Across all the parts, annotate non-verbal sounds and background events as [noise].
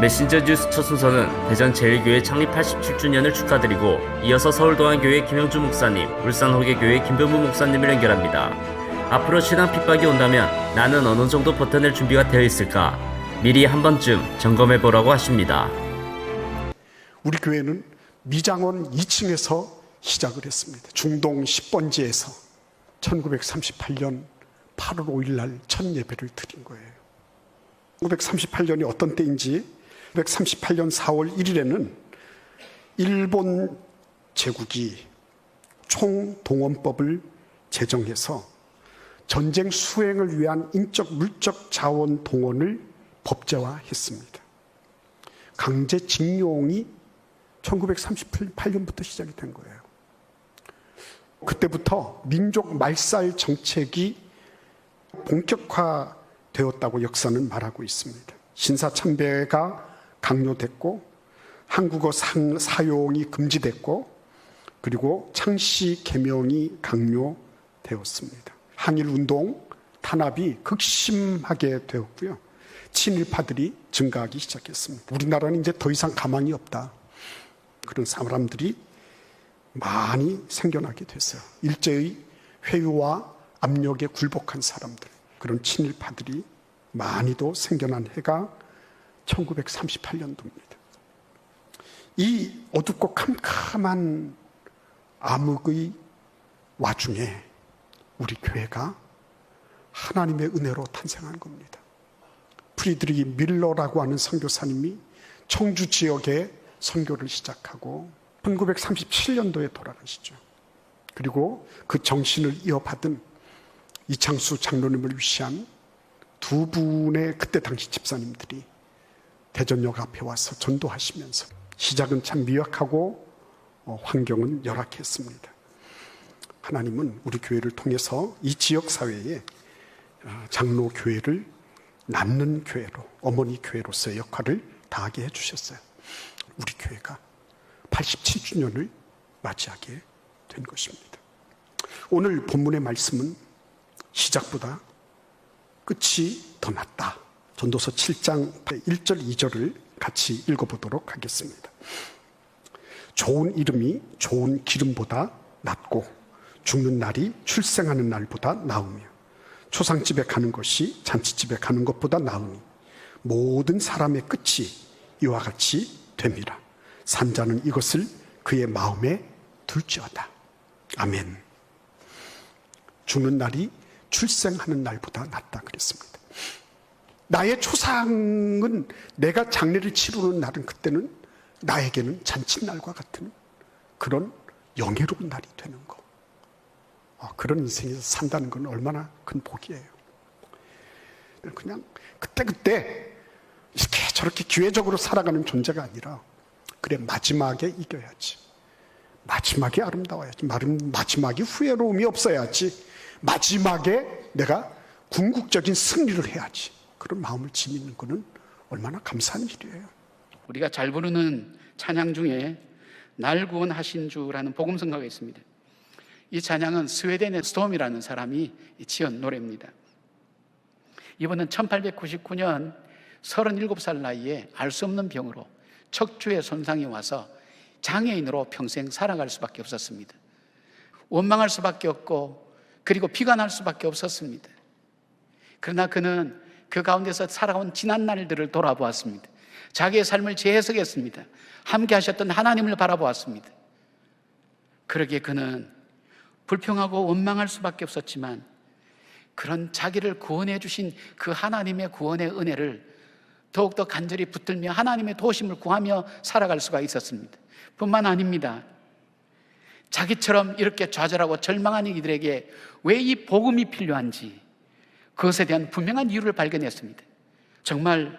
메신저 뉴스 첫 순서는 대전 제일교회 창립 87주년을 축하드리고 이어서 서울도안교회 김영주 목사님, 울산호계교회 김변무 목사님을 연결합니다. 앞으로 신앙 핍박이 온다면 나는 어느 정도 버텨낼 준비가 되어 있을까? 미리 한 번쯤 점검해 보라고 하십니다. 우리 교회는 미장원 2층에서 시작을 했습니다. 중동 10번지에서 1938년 8월 5일 날 첫 예배를 드린 거예요. 1938년이 어떤 때인지 1938년 4월 1일에는 일본 제국이 총동원법을 제정해서 전쟁 수행을 위한 인적 물적 자원 동원을 법제화했습니다. 강제 징용이 1938년부터 시작이 된 거예요. 그때부터 민족 말살 정책이 본격화되었다고 역사는 말하고 있습니다. 신사참배가 강요됐고 한국어 상, 사용이 금지됐고 그리고 창씨 개명이 강요되었습니다. 한일 운동 탄압이 극심하게 되었고요. 친일파들이 증가하기 시작했습니다. 우리나라는 이제 더 이상 가망이 없다. 그런 사람들이 많이 생겨나게 됐어요. 일제의 회유와 압력에 굴복한 사람들, 그런 친일파들이 많이도 생겨난 해가 1938년도입니다. 이 어둡고 캄캄한 암흑의 와중에 우리 교회가 하나님의 은혜로 탄생한 겁니다. 프리드리히 밀러라고 하는 선교사님이 청주 지역에 선교를 시작하고 1937년도에 돌아가시죠. 그리고 그 정신을 이어받은 이창수 장로님을 위시한 두 분의 그때 당시 집사님들이 대전역 앞에 와서 전도하시면서 시작은 참 미약하고 어, 환경은 열악했습니다. 하나님은 우리 교회를 통해서 이 지역 사회에 어, 장로 교회를 낳는 교회로 어머니 교회로서의 역할을 다하게 해주셨어요. 우리 교회가 87주년을 맞이하게 된 것입니다. 오늘 본문의 말씀은 시작보다 끝이 더 낫다. 전도서 7장 1절, 2절을 같이 읽어보도록 하겠습니다. 좋은 이름이 좋은 기름보다 낫고 죽는 날이 출생하는 날보다 나으며 초상집에 가는 것이 잔치집에 가는 것보다 나으니 모든 사람의 끝이 이와 같이 됩니다. 산자는 이것을 그의 마음에 둘지어다. 아멘. 죽는 날이 출생하는 날보다 낫다 그랬습니다. 나의 초상은 내가 장례를 치르는 날은 그때는 나에게는 잔칫날과 같은 그런 영예로운 날이 되는 거. 아, 그런 인생에서 산다는 건 얼마나 큰 복이에요. 그냥 그때그때 이렇게 저렇게 기회적으로 살아가는 존재가 아니라 그래 마지막에 이겨야지. 마지막에 아름다워야지. 마지막에 후회로움이 없어야지. 마지막에 내가 궁극적인 승리를 해야지. 그런 마음을 지니는 것은 얼마나 감사한 일이에요. 우리가 잘 부르는 찬양 중에 날 구원하신 주라는 복음성가가 있습니다. 이 찬양은 스웨덴의 스톰이라는 사람이 지은 노래입니다. 이분은 1899년 37살 나이에 알 수 없는 병으로 척추에 손상이 와서 장애인으로 평생 살아갈 수밖에 없었습니다. 원망할 수밖에 없고 그리고 비관할 수밖에 없었습니다. 그러나 그는 그 가운데서 살아온 지난 날들을 돌아보았습니다. 자기의 삶을 재해석했습니다. 함께 하셨던 하나님을 바라보았습니다. 그러기에 그는 불평하고 원망할 수밖에 없었지만 그런 자기를 구원해 주신 그 하나님의 구원의 은혜를 더욱더 간절히 붙들며 하나님의 도심을 구하며 살아갈 수가 있었습니다. 뿐만 아닙니다. 자기처럼 이렇게 좌절하고 절망한 이들에게 왜 이 복음이 필요한지 그것에 대한 분명한 이유를 발견했습니다. 정말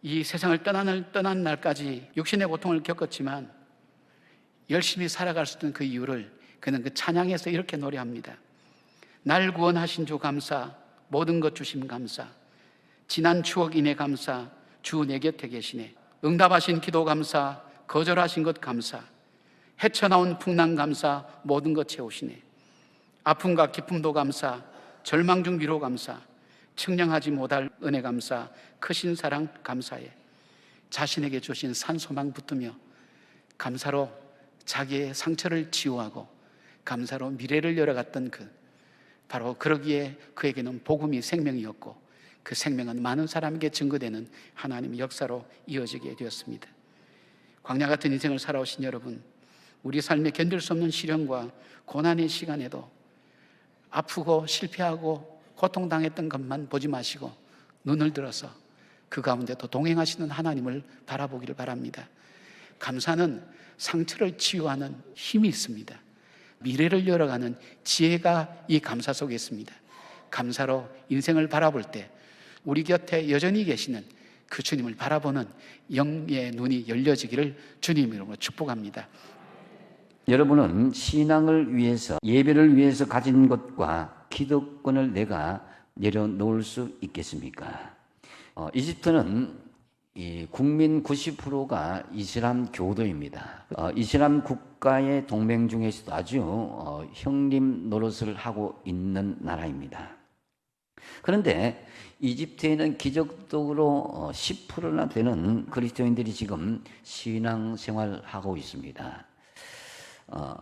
이 세상을 떠나는, 떠난 날까지 육신의 고통을 겪었지만 열심히 살아갈 수 있는 그 이유를 그는 그 찬양에서 이렇게 노래합니다. 날 구원하신 주 감사, 모든 것 주심 감사, 지난 추억 인해 감사, 주 내 곁에 계시네. 응답하신 기도 감사, 거절하신 것 감사, 헤쳐나온 풍랑 감사, 모든 것 채우시네. 아픔과 기쁨도 감사, 절망 중 위로 감사, 측량하지 못할 은혜 감사, 크신 사랑 감사해. 자신에게 주신 산 소망 붙으며 감사로 자기의 상처를 치유하고 감사로 미래를 열어갔던 그 바로 그러기에 그에게는 복음이 생명이었고 그 생명은 많은 사람에게 증거되는 하나님의 역사로 이어지게 되었습니다. 광야 같은 인생을 살아오신 여러분, 우리 삶에 견딜 수 없는 시련과 고난의 시간에도 아프고 실패하고 고통당했던 것만 보지 마시고 눈을 들어서 그 가운데도 동행하시는 하나님을 바라보기를 바랍니다. 감사는 상처를 치유하는 힘이 있습니다. 미래를 열어가는 지혜가 이 감사 속에 있습니다. 감사로 인생을 바라볼 때 우리 곁에 여전히 계시는 그 주님을 바라보는 영의 눈이 열려지기를 주님으로 축복합니다. 여러분은 신앙을 위해서 예배를 위해서 가진 것과 기득권을 내가 내려놓을 수 있겠습니까? 어, 이집트는 이 국민 90%가 이슬람 교도입니다. 어, 이슬람 국가의 동맹 중에서도 아주 어, 형님 노릇을 하고 있는 나라입니다. 그런데 이집트에는 기적적으로 어, 10%나 되는 그리스도인들이 지금 신앙 생활하고 있습니다. 어,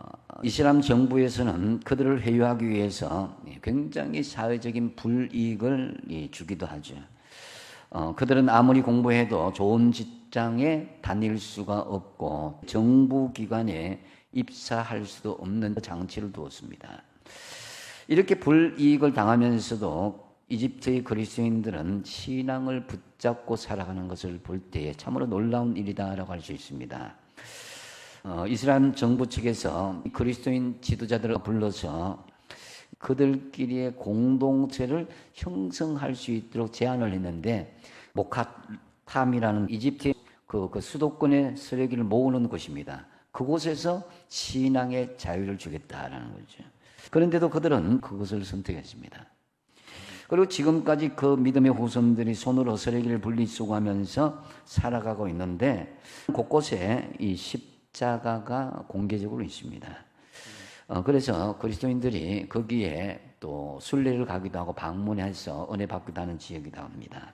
이슬람 정부에서는 그들을 회유하기 위해서 굉장히 사회적인 불이익을 예, 주기도 하죠. 어, 그들은 아무리 공부해도 좋은 직장에 다닐 수가 없고 정부 기관에 입사할 수도 없는 장치를 두었습니다. 이렇게 불이익을 당하면서도 이집트의 그리스도인들은 신앙을 붙잡고 살아가는 것을 볼 때에 참으로 놀라운 일이다라고 할 수 있습니다. 어, 이스라엘 정부 측에서 그리스도인 지도자들을 불러서 그들끼리의 공동체를 형성할 수 있도록 제안을 했는데 모카탐이라는 이집트 그, 그 수도권의 쓰레기를 모으는 곳입니다. 그곳에서 신앙의 자유를 주겠다라는 거죠. 그런데도 그들은 그것을 선택했습니다. 그리고 지금까지 그 믿음의 후손들이 손으로 쓰레기를 분리수거하면서 살아가고 있는데 곳곳에 이 십자가가 공개적으로 있습니다. 어, 그래서 그리스도인들이 거기에 또 순례를 가기도 하고 방문해서 은혜 받기도 하는 지역이기도 합니다.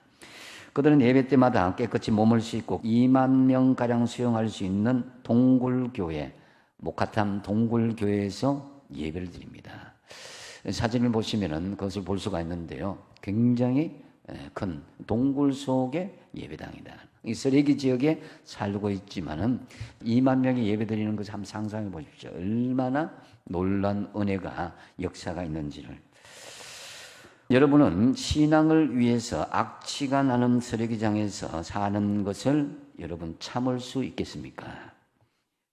그들은 예배 때마다 깨끗이 몸을 씻고 2만 명 가량 수용할 수 있는 동굴교회, 모카탐 동굴교회에서 예배를 드립니다. 사진을 보시면은 그것을 볼 수가 있는데요. 굉장히 큰 동굴 속의 예배당이다. 이 쓰레기 지역에 살고 있지만은 2만 명이 예배 드리는 것을 한번 상상해 보십시오. 얼마나 놀란 은혜가 역사가 있는지를. 여러분은 신앙을 위해서 악취가 나는 쓰레기장에서 사는 것을 여러분 참을 수 있겠습니까?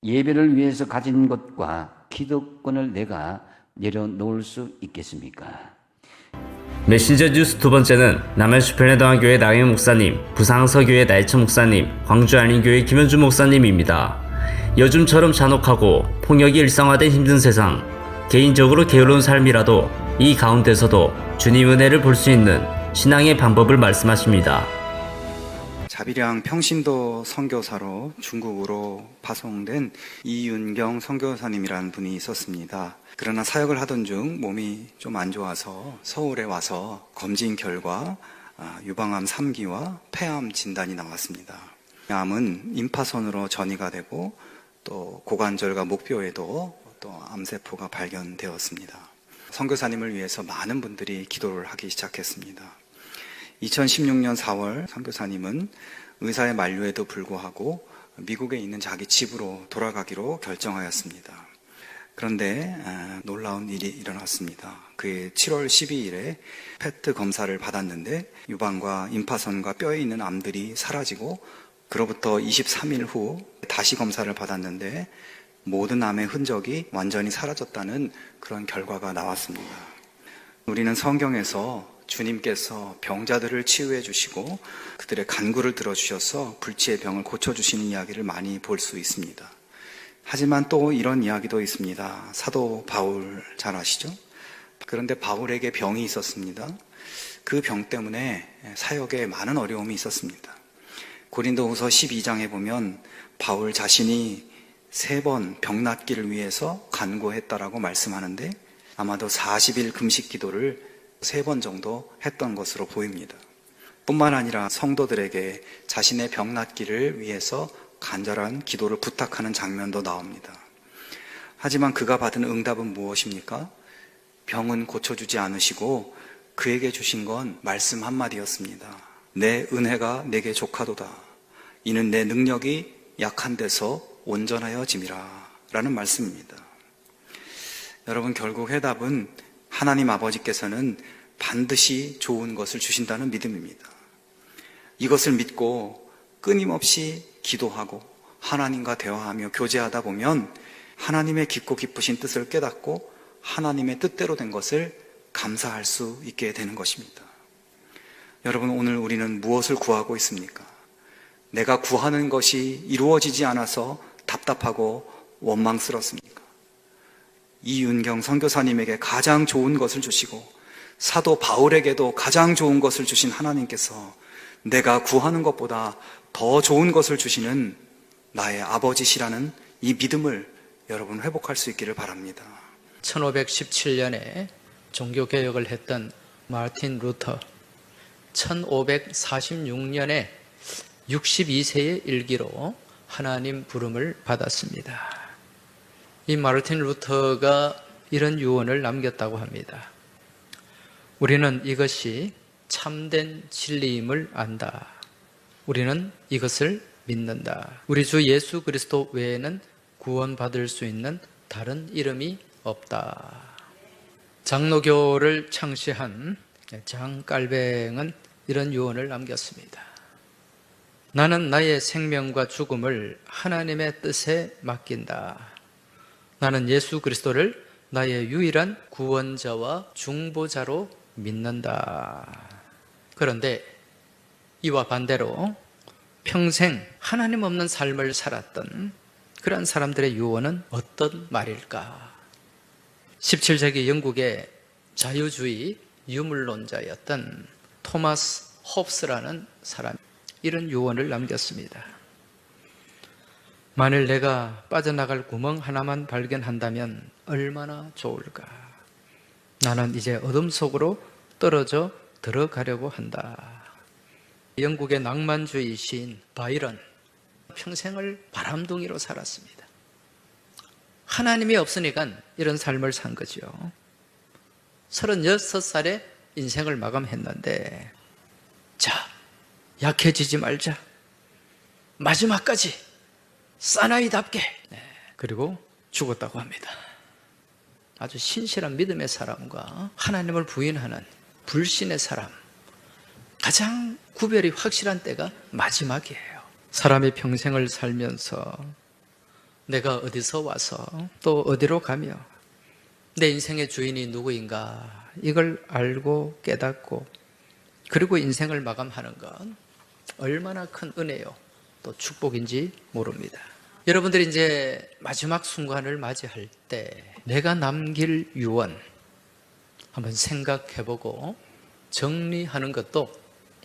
예배를 위해서 가진 것과 기득권을 내가 내려놓을 수 있겠습니까? 메신저 뉴스 두 번째는 남해수편의당교회 나영 목사님, 부상서교회 나이천 목사님, 광주 안린교회 김현주 목사님입니다. 요즘처럼 잔혹하고 폭력이 일상화된 힘든 세상, 개인적으로 게으른 삶이라도 이 가운데서도 주님 은혜를 볼 수 있는 신앙의 방법을 말씀하십니다. 자비량 평신도 선교사로 중국으로 파송된 이윤경 선교사님이라는 분이 있었습니다. 그러나 사역을 하던 중 몸이 좀 안 좋아서 서울에 와서 검진 결과 아, 유방암 3기와 폐암 진단이 나왔습니다. 암은 임파선으로 전이가 되고 또 고관절과 목뼈에도 또 암세포가 발견되었습니다. 선교사님을 위해서 많은 분들이 기도를 하기 시작했습니다. 2016년 4월 선교사님은 의사의 만류에도 불구하고 미국에 있는 자기 집으로 돌아가기로 결정하였습니다. 그런데 아, 놀라운 일이 일어났습니다. 그해 7월 12일에 페트 검사를 받았는데 유방과 임파선과 뼈에 있는 암들이 사라지고 그로부터 23일 후 다시 검사를 받았는데 모든 암의 흔적이 완전히 사라졌다는 그런 결과가 나왔습니다. 우리는 성경에서 주님께서 병자들을 치유해 주시고 그들의 간구를 들어주셔서 불치의 병을 고쳐주시는 이야기를 많이 볼 수 있습니다. 하지만 또 이런 이야기도 있습니다. 사도 바울 잘 아시죠? 그런데 바울에게 병이 있었습니다. 그 병 때문에 사역에 많은 어려움이 있었습니다. 고린도후서 12장에 보면 바울 자신이 세 번 병 낫기를 위해서 간구했다라고 말씀하는데 아마도 40일 금식 기도를 세 번 정도 했던 것으로 보입니다. 뿐만 아니라 성도들에게 자신의 병 낫기를 위해서 간절한 기도를 부탁하는 장면도 나옵니다. 하지만 그가 받은 응답은 무엇입니까? 병은 고쳐주지 않으시고 그에게 주신 건 말씀 한마디였습니다. 내 은혜가 내게 족하도다. 이는 내 능력이 약한 데서 온전하여 짐이라. 라는 말씀입니다. 여러분, 결국 해답은 하나님 아버지께서는 반드시 좋은 것을 주신다는 믿음입니다. 이것을 믿고 끊임없이 기도하고 하나님과 대화하며 교제하다 보면 하나님의 깊고 기쁘신 뜻을 깨닫고 하나님의 뜻대로 된 것을 감사할 수 있게 되는 것입니다. 여러분, 오늘 우리는 무엇을 구하고 있습니까? 내가 구하는 것이 이루어지지 않아서 답답하고 원망스럽습니까? 이윤경 선교사님에게 가장 좋은 것을 주시고 사도 바울에게도 가장 좋은 것을 주신 하나님께서 내가 구하는 것보다 더 좋은 것을 주시는 나의 아버지시라는 이 믿음을 여러분 회복할 수 있기를 바랍니다. 1517년에 종교개혁을 했던 마틴 루터 1546년에 62세의 일기로 하나님 부름을 받았습니다. 이 마르틴 루터가 이런 유언을 남겼다고 합니다. 우리는 이것이 참된 진리임을 안다. 우리는 이것을 믿는다. 우리 주 예수 그리스도 외에는 구원받을 수 있는 다른 이름이 없다. 장로교를 창시한 장깔뱅은 이런 유언을 남겼습니다. 나는 나의 생명과 죽음을 하나님의 뜻에 맡긴다. 나는 예수 그리스도를 나의 유일한 구원자와 중보자로 믿는다. 그런데 이와 반대로 평생 하나님 없는 삶을 살았던 그러한 사람들의 유언은 어떤 말일까? 17세기 영국의 자유주의 유물론자였던 토마스 홉스라는 사람 이런 유언을 남겼습니다. 만일 내가 빠져나갈 구멍 하나만 발견한다면 얼마나 좋을까? 나는 이제 어둠 속으로 떨어져 들어가려고 한다. 영국의 낭만주의 시인 바이런 평생을 바람둥이로 살았습니다. 하나님이 없으니까 이런 삶을 산 거죠. 36살에 인생을 마감했는데 자, 약해지지 말자. 마지막까지 사나이답게. 네, 그리고 죽었다고 합니다. 아주 신실한 믿음의 사람과 하나님을 부인하는 불신의 사람. 가장 구별이 확실한 때가 마지막이에요. 사람이 평생을 살면서 내가 어디서 와서 또 어디로 가며 내 인생의 주인이 누구인가 이걸 알고 깨닫고 그리고 인생을 마감하는 건 얼마나 큰 은혜요 또 축복인지 모릅니다. 여러분들이 이제 마지막 순간을 맞이할 때 내가 남길 유언 한번 생각해보고 정리하는 것도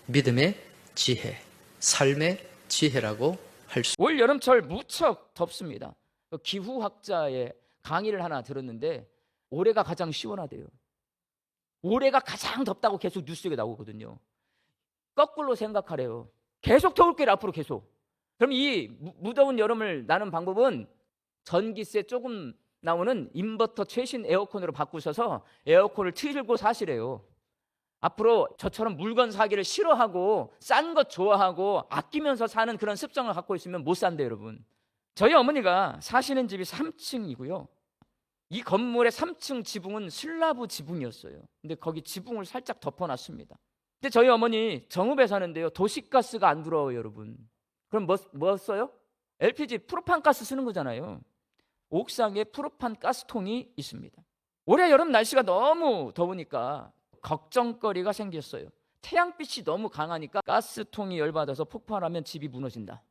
믿음의 지혜, 삶의 지혜라고 할 수. 올 여름철 무척 덥습니다. 그 기후학자의 강의를 하나 들었는데 올해가 가장 시원하대요. 올해가 가장 덥다고 계속 뉴스에 나오거든요. 거꾸로 생각하래요. 계속 더울 거예요, 앞으로 계속. 그럼 이 무- 무더운 여름을 나는 방법은 전기세 조금 나오는 인버터 최신 에어컨으로 바꾸셔서 에어컨을 틀고 사시래요. 앞으로 저처럼 물건 사기를 싫어하고 싼 것 좋아하고 아끼면서 사는 그런 습성을 갖고 있으면 못 산대요, 여러분. 저희 어머니가 사시는 집이 3층이고요. 이 건물의 3층 지붕은 슬라브 지붕이었어요. 근데 거기 지붕을 살짝 덮어놨습니다. 근데 저희 어머니 정읍에 사는데요. 도시가스가 안 들어와요, 여러분. 그럼 뭐, 뭐 써요? LPG 프로판 가스 쓰는 거잖아요. 옥상에 프로판 가스통이 있습니다. 올해 여름 날씨가 너무 더우니까 걱정거리가 생겼어요. 태양빛이 너무 강하니까 가스통이 열받아서 폭발하면 집이 무너진다.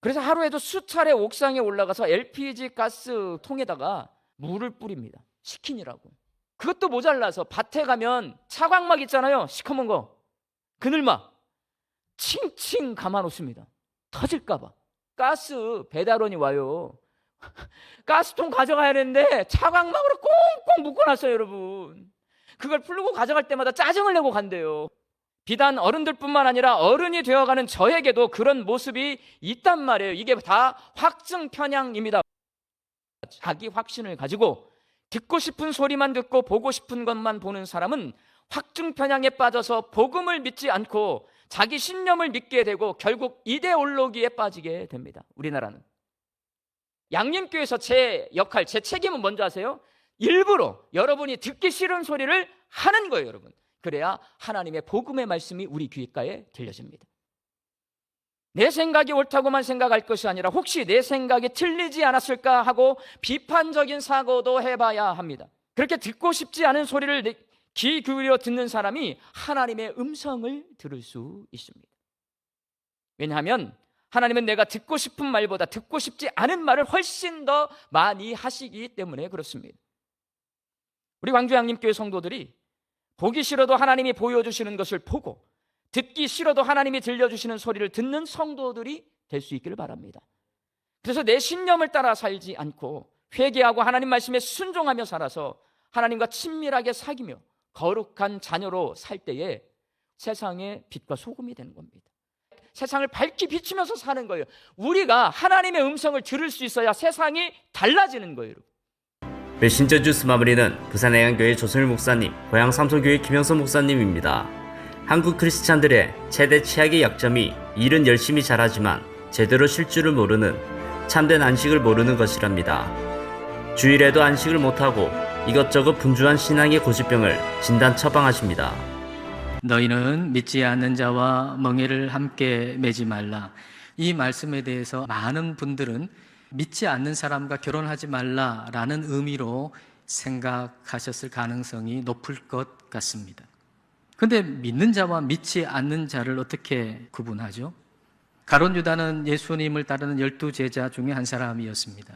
그래서 하루에도 수차례 옥상에 올라가서 LPG 가스통에다가 물을 뿌립니다. 식힌이라고. 그것도 모자라서 밭에 가면 차광막 있잖아요. 시커먼 거. 그늘막. 칭칭 감아놓습니다. 터질까봐. 가스 배달원이 와요. [laughs] 가스통 가져가야 되는데 차광막으로 꽁꽁 묶어놨어요, 여러분. 그걸 풀고 가져갈 때마다 짜증을 내고 간대요. 비단 어른들뿐만 아니라 어른이 되어가는 저에게도 그런 모습이 있단 말이에요. 이게 다 확증 편향입니다. 자기 확신을 가지고 듣고 싶은 소리만 듣고 보고 싶은 것만 보는 사람은 확증 편향에 빠져서 복음을 믿지 않고 자기 신념을 믿게 되고 결국 이데올로기에 빠지게 됩니다. 우리나라는. 양림교회에서 제 역할, 제 책임은 뭔지 아세요? 일부러 여러분이 듣기 싫은 소리를 하는 거예요, 여러분. 그래야 하나님의 복음의 말씀이 우리 귓가에 들려집니다. 내 생각이 옳다고만 생각할 것이 아니라 혹시 내 생각이 틀리지 않았을까 하고 비판적인 사고도 해봐야 합니다. 그렇게 듣고 싶지 않은 소리를 내- 귀 기울여 듣는 사람이 하나님의 음성을 들을 수 있습니다. 왜냐하면 하나님은 내가 듣고 싶은 말보다 듣고 싶지 않은 말을 훨씬 더 많이 하시기 때문에 그렇습니다. 우리 광주양림교회 성도들이 보기 싫어도 하나님이 보여주시는 것을 보고 듣기 싫어도 하나님이 들려주시는 소리를 듣는 성도들이 될 수 있기를 바랍니다. 그래서 내 신념을 따라 살지 않고 회개하고 하나님 말씀에 순종하며 살아서 하나님과 친밀하게 사귀며 거룩한 자녀로 살 때에 세상의 빛과 소금이 되는 겁니다. 세상을 밝히 비추면서 사는 거예요. 우리가 하나님의 음성을 들을 수 있어야 세상이 달라지는 거예요. 메신저 주스 마무리는 부산해양교회 조선일 목사님, 고향 삼소교회 김영선 목사님입니다. 한국 크리스찬들의 최대 치약의 약점이 일은 열심히 잘하지만 제대로 쉴 줄을 모르는 참된 안식을 모르는 것이랍니다. 주일에도 안식을 못하고 이것저것 분주한 신앙의 고집병을 진단 처방하십니다. 너희는 믿지 않는 자와 멍에를 함께 매지 말라. 이 말씀에 대해서 많은 분들은 믿지 않는 사람과 결혼하지 말라라는 의미로 생각하셨을 가능성이 높을 것 같습니다. 근데 믿는 자와 믿지 않는 자를 어떻게 구분하죠? 가론 유다는 예수님을 따르는 열두 제자 중에 한 사람이었습니다.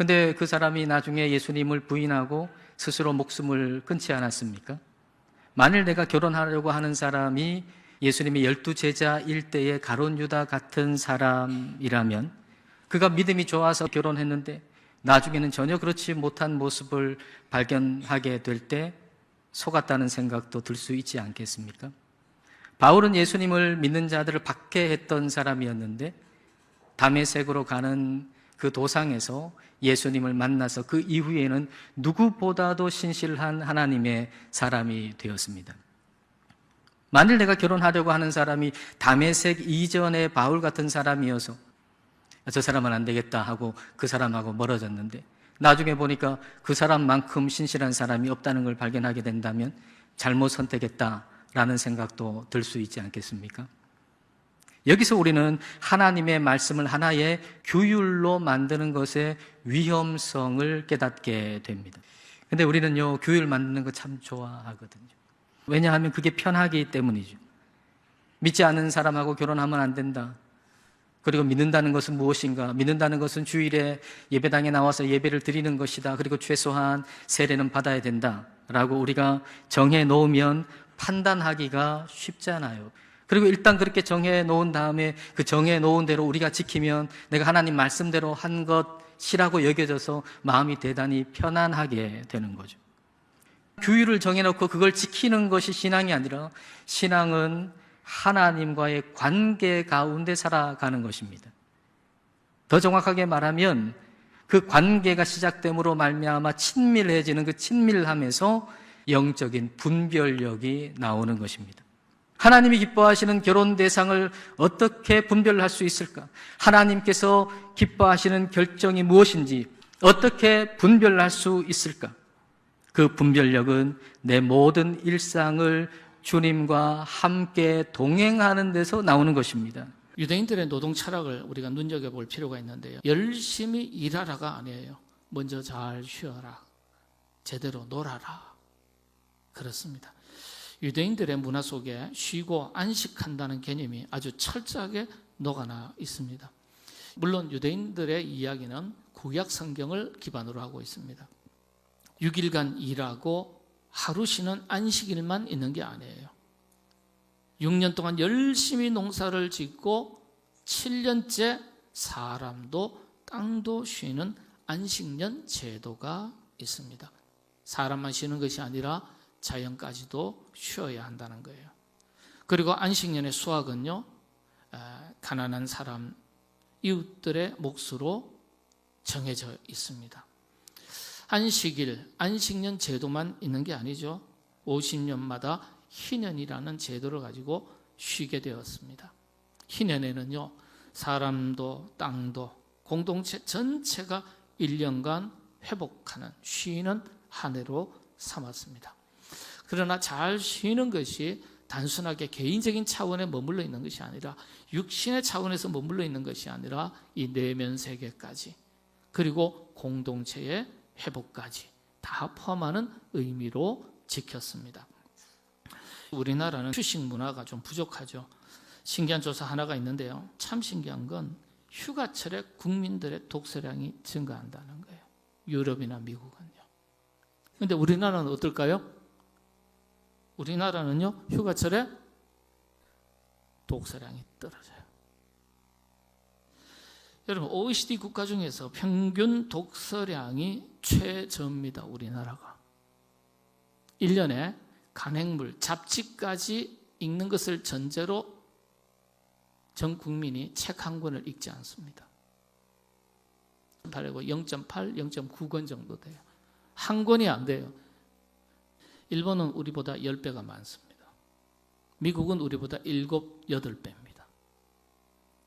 근데 그 사람이 나중에 예수님을 부인하고 스스로 목숨을 끊지 않았습니까? 만일 내가 결혼하려고 하는 사람이 예수님의 열두 제자일 때의 가론 유다 같은 사람이라면 그가 믿음이 좋아서 결혼했는데 나중에는 전혀 그렇지 못한 모습을 발견하게 될 때 속았다는 생각도 들 수 있지 않겠습니까? 바울은 예수님을 믿는 자들을 박해했던 사람이었는데 담에색으로 가는 그 도상에서 예수님을 만나서 그 이후에는 누구보다도 신실한 하나님의 사람이 되었습니다. 만일 내가 결혼하려고 하는 사람이 담에색 이전의 바울 같은 사람이어서 저 사람은 안 되겠다 하고 그 사람하고 멀어졌는데 나중에 보니까 그 사람만큼 신실한 사람이 없다는 걸 발견하게 된다면 잘못 선택했다라는 생각도 들 수 있지 않겠습니까? 여기서 우리는 하나님의 말씀을 하나의 규율로 만드는 것의 위험성을 깨닫게 됩니다. 근데 우리는요, 규율 만드는 거 참 좋아하거든요. 왜냐하면 그게 편하기 때문이죠. 믿지 않는 사람하고 결혼하면 안 된다. 그리고 믿는다는 것은 무엇인가? 믿는다는 것은 주일에 예배당에 나와서 예배를 드리는 것이다. 그리고 최소한 세례는 받아야 된다. 라고 우리가 정해 놓으면 판단하기가 쉽잖아요. 그리고 일단 그렇게 정해 놓은 다음에 그 정해 놓은 대로 우리가 지키면 내가 하나님 말씀대로 한 것이라고 여겨져서 마음이 대단히 편안하게 되는 거죠. 규율을 정해놓고 그걸 지키는 것이 신앙이 아니라 신앙은 하나님과의 관계 가운데 살아가는 것입니다. 더 정확하게 말하면 그 관계가 시작됨으로 말미암아 친밀해지는 그 친밀함에서 영적인 분별력이 나오는 것입니다. 하나님이 기뻐하시는 결혼 대상을 어떻게 분별할 수 있을까? 하나님께서 기뻐하시는 결정이 무엇인지 어떻게 분별할 수 있을까? 그 분별력은 내 모든 일상을 주님과 함께 동행하는 데서 나오는 것입니다. 유대인들의 노동 철학을 우리가 눈여겨볼 필요가 있는데요. 열심히 일하라가 아니에요. 먼저 잘 쉬어라. 제대로 놀아라. 그렇습니다. 유대인들의 문화 속에 쉬고 안식한다는 개념이 아주 철저하게 녹아나 있습니다. 물론 유대인들의 이야기는 구약 성경을 기반으로 하고 있습니다. 6일간 일하고 하루 쉬는 안식일만 있는 게 아니에요. 6년 동안 열심히 농사를 짓고 7년째 사람도 땅도 쉬는 안식년 제도가 있습니다. 사람만 쉬는 것이 아니라 자연까지도 쉬어야 한다는 거예요. 그리고 안식년의 수확은요, 아, 가난한 사람, 이웃들의 몫으로 정해져 있습니다. 안식일, 안식년 제도만 있는 게 아니죠. 50년마다 희년이라는 제도를 가지고 쉬게 되었습니다. 희년에는요, 사람도 땅도 공동체 전체가 1년간 회복하는 쉬는 한 해로 삼았습니다. 그러나 잘 쉬는 것이 단순하게 개인적인 차원에 머물러 있는 것이 아니라 육신의 차원에서 머물러 있는 것이 아니라 이 내면 세계까지 그리고 공동체의 회복까지 다 포함하는 의미로 지켰습니다. 우리나라는 휴식 문화가 좀 부족하죠. 신기한 조사 하나가 있는데요. 참 신기한 건 휴가철에 국민들의 독서량이 증가한다는 거예요. 유럽이나 미국은요. 근데 우리나라는 어떨까요? 우리나라는요, 휴가철에 독서량이 떨어져요. 여러분, OECD 국가 중에서 평균 독서량이 최저입니다, 우리나라가. 1년에 간행물, 잡지까지 읽는 것을 전제로 전 국민이 책 한 권을 읽지 않습니다. 0.8, 0.9권 정도 돼요. 한 권이 안 돼요. 일본은 우리보다 10배가 많습니다. 미국은 우리보다 7, 8배입니다.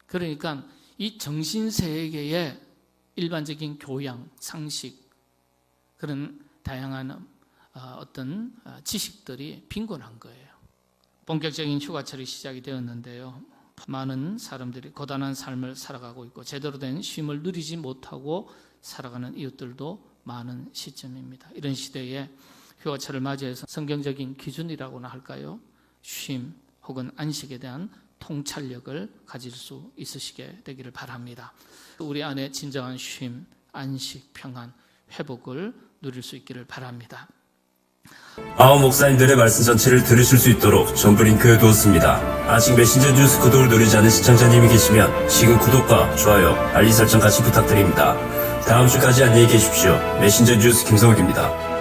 그러니까 이 정신세계의 일반적인 교양, 상식, 그런 다양한 어, 어떤 어, 지식들이 빈곤한 거예요. 본격적인 휴가철이 시작이 되었는데요. 많은 사람들이 고단한 삶을 살아가고 있고 제대로 된 쉼을 누리지 못하고 살아가는 이웃들도 많은 시점입니다. 이런 시대에 휴가철을 맞이해서 성경적인 기준이라고나 할까요? 쉼 혹은 안식에 대한 통찰력을 가질 수 있으시게 되기를 바랍니다. 우리 안에 진정한 쉼, 안식, 평안, 회복을 누릴 수 있기를 바랍니다. 아홉 목사님들의 말씀 전체를 들으실 수 있도록 전부 링크해 두었습니다. 아직 메신저 뉴스 구독을 누르지 않은 시청자님이 계시면 지금 구독과 좋아요, 알림 설정 같이 부탁드립니다. 다음 주까지 안녕히 계십시오. 메신저 뉴스 김성욱입니다.